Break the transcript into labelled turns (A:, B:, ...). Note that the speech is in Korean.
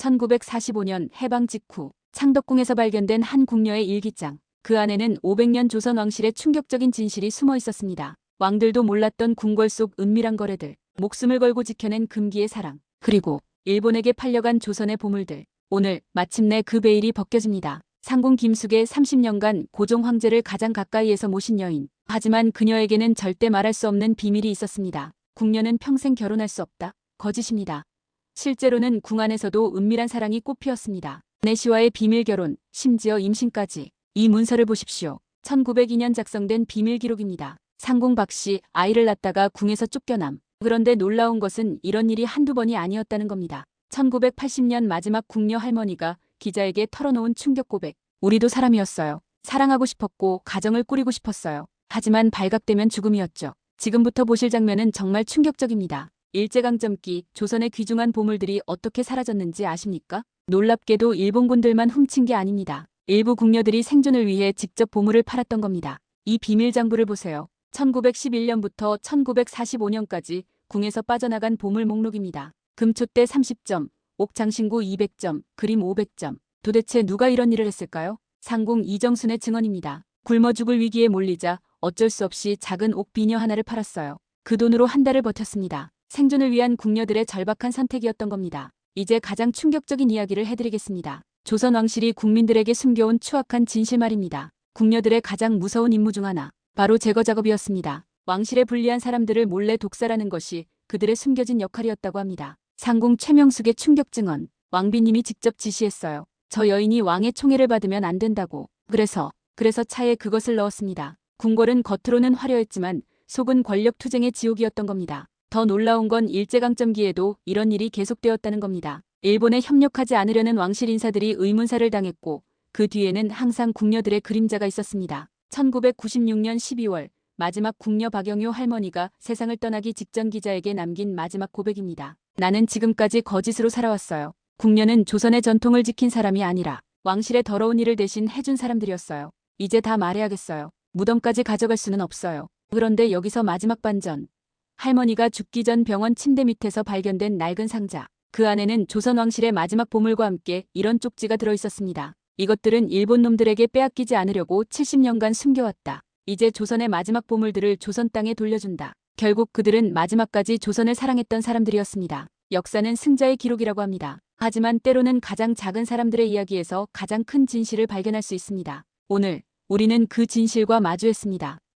A: 1945년 해방 직후 창덕궁에서 발견된 한 궁녀의 일기장. 그 안에는 500년 조선 왕실의 충격적인 진실이 숨어 있었습니다. 왕들도 몰랐던 궁궐 속 은밀한 거래들, 목숨을 걸고 지켜낸 금기의 사랑, 그리고 일본에게 팔려간 조선의 보물들. 오늘 마침내 그 베일이 벗겨집니다. 상궁 김숙의 30년간 고종 황제를 가장 가까이에서 모신 여인. 하지만 그녀에게는 절대 말할 수 없는 비밀이 있었습니다. 궁녀는 평생 결혼할 수 없다. 거짓입니다. 실제로는 궁 안에서도 은밀한 사랑이 꽃피었습니다. 내시와의 비밀 결혼, 심지어 임신까지. 이 문서를 보십시오. 1902년 작성된 비밀 기록입니다. 상궁 박씨 아이를 낳다가 궁에서 쫓겨남. 그런데 놀라운 것은 이런 일이 한두 번이 아니었다는 겁니다. 1980년 마지막 궁녀 할머니가 기자에게 털어놓은 충격 고백. 우리도 사람이었어요. 사랑하고 싶었고 가정을 꾸리고 싶었어요. 하지만 발각되면 죽음이었죠. 지금부터 보실 장면은 정말 충격적입니다. 일제강점기 조선의 귀중한 보물들이 어떻게 사라졌는지 아십니까? 놀랍게도 일본군들만 훔친 게 아닙니다. 일부 궁녀들이 생존을 위해 직접 보물을 팔았던 겁니다. 이 비밀 장부를 보세요. 1911년부터 1945년까지 궁에서 빠져나간 보물 목록입니다. 금초대 30점, 옥장신구 200점, 그림 500점. 도대체 누가 이런 일을 했을까요? 상궁 이정순의 증언입니다. 굶어 죽을 위기에 몰리자 어쩔 수 없이 작은 옥 비녀 하나를 팔았어요. 그 돈으로 한 달을 버텼습니다. 생존을 위한 궁녀들의 절박한 선택이었던 겁니다. 이제 가장 충격적인 이야기를 해드리겠습니다. 조선 왕실이 국민들에게 숨겨온 추악한 진실 말입니다. 궁녀들의 가장 무서운 임무 중 하나, 바로 제거 작업이었습니다. 왕실에 불리한 사람들을 몰래 독살하는 것이 그들의 숨겨진 역할이었다고 합니다. 상궁 최명숙의 충격 증언, 왕비님이 직접 지시했어요. 저 여인이 왕의 총애를 받으면 안 된다고. 그래서, 그래서 차에 그것을 넣었습니다. 궁궐은 겉으로는 화려했지만 속은 권력 투쟁의 지옥이었던 겁니다. 더 놀라운 건 일제강점기에도 이런 일이 계속되었다는 겁니다. 일본에 협력하지 않으려는 왕실 인사들이 의문사를 당했고 그 뒤에는 항상 궁녀들의 그림자가 있었습니다. 1996년 12월 마지막 궁녀 박영효 할머니가 세상을 떠나기 직전 기자에게 남긴 마지막 고백입니다. 나는 지금까지 거짓으로 살아왔어요. 궁녀는 조선의 전통을 지킨 사람이 아니라 왕실의 더러운 일을 대신 해준 사람들이었어요. 이제 다 말해야겠어요. 무덤까지 가져갈 수는 없어요. 그런데 여기서 마지막 반전. 할머니가 죽기 전 병원 침대 밑에서 발견된 낡은 상자. 그 안에는 조선 왕실의 마지막 보물과 함께 이런 쪽지가 들어 있었습니다. 이것들은 일본 놈들에게 빼앗기지 않으려고 70년간 숨겨왔다. 이제 조선의 마지막 보물들을 조선 땅에 돌려준다. 결국 그들은 마지막까지 조선을 사랑했던 사람들이었습니다. 역사는 승자의 기록이라고 합니다. 하지만 때로는 가장 작은 사람들의 이야기에서 가장 큰 진실을 발견할 수 있습니다. 오늘 우리는 그 진실과 마주했습니다.